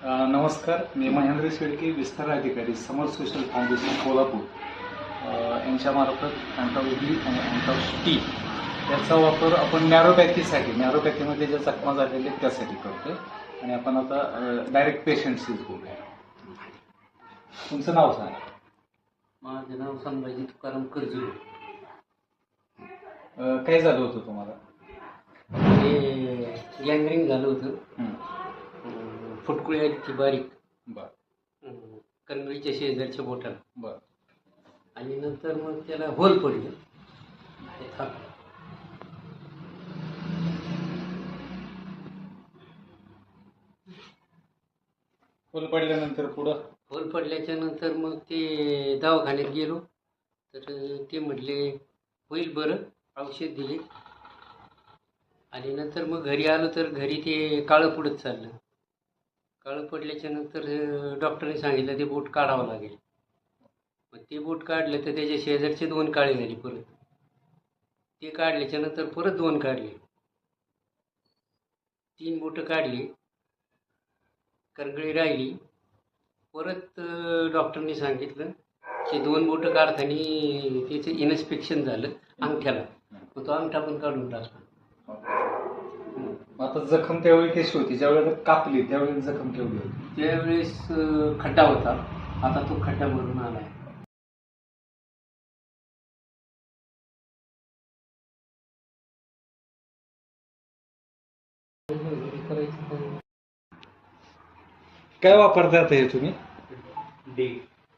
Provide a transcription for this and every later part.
नमस्कार मी महेंद्र शेळके विस्तार अधिकारी समर सोशल फाउंडेशन कोल्हापूर. यांच्यामार्फत अँटॉलजी आणि अँटॉक्स टी याचा वापर आपण नॅरोपॅथीसाठी नॅरोपॅथीमध्ये ज्या जखमा झालेल्या आहेत त्यासाठी करतोय. आणि आपण आता डायरेक्ट पेशंटशीच बोलूया तुमचं नाव सांगा. माझं नाव संभाजी तुकाराम करजुले अ, काय झालं होतं तुम्हाला? ते गँग्रिंग झालं होतं. फुटकुळी आली ती बारीक. बरं. अं, कणगळीच्या शेजारच्या बोटाला. बरं. आणि नंतर मग त्याला होल पडलं. थाप फुल पडल्यानंतर पुढं? होल पडल्याच्या नंतर मग ते दवाखान्यात गेलो. तर ते म्हटले होईल बरं औषध दिले. आणि नंतर मग घरी आलो तर घरी ते काळं पडत चाललं. काळं पडल्याच्या नंतर डॉक्टरने सांगितलं ते बोट काढावं लागेल. मग ते बोट काढलं तर त्याच्या शेजारचे दोन काळे झाली परत. ते काढल्याच्या नंतर परत दोन काढले. तीन बोटं काढली. करगळी राहिली. परत डॉक्टरने सांगितलं की दोन बोटं काढताना त्याचं इन्स्पेक्शन झालं अंगठ्याला. मग तो अंगठा पण काढून टाकला. आता जखम त्यावेळी कशी होती? ज्यावेळेला कापली त्यावेळी जखम केवढी होती? त्यावेळेस अं, खड्डा होता आता तो खड्डा भरून आलाय. काय वापरता आता हे तुम्ही? D.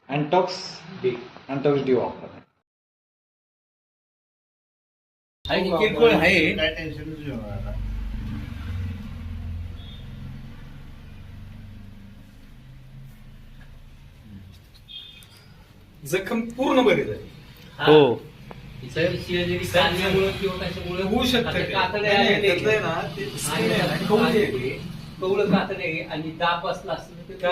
Antox D. Antox D वापरता. किरकोळ आहे. काय टेन्शन जखम पूर्ण बरी झाली. हो. होऊ शकतं ना, ते आहे आणि दाप असला काय?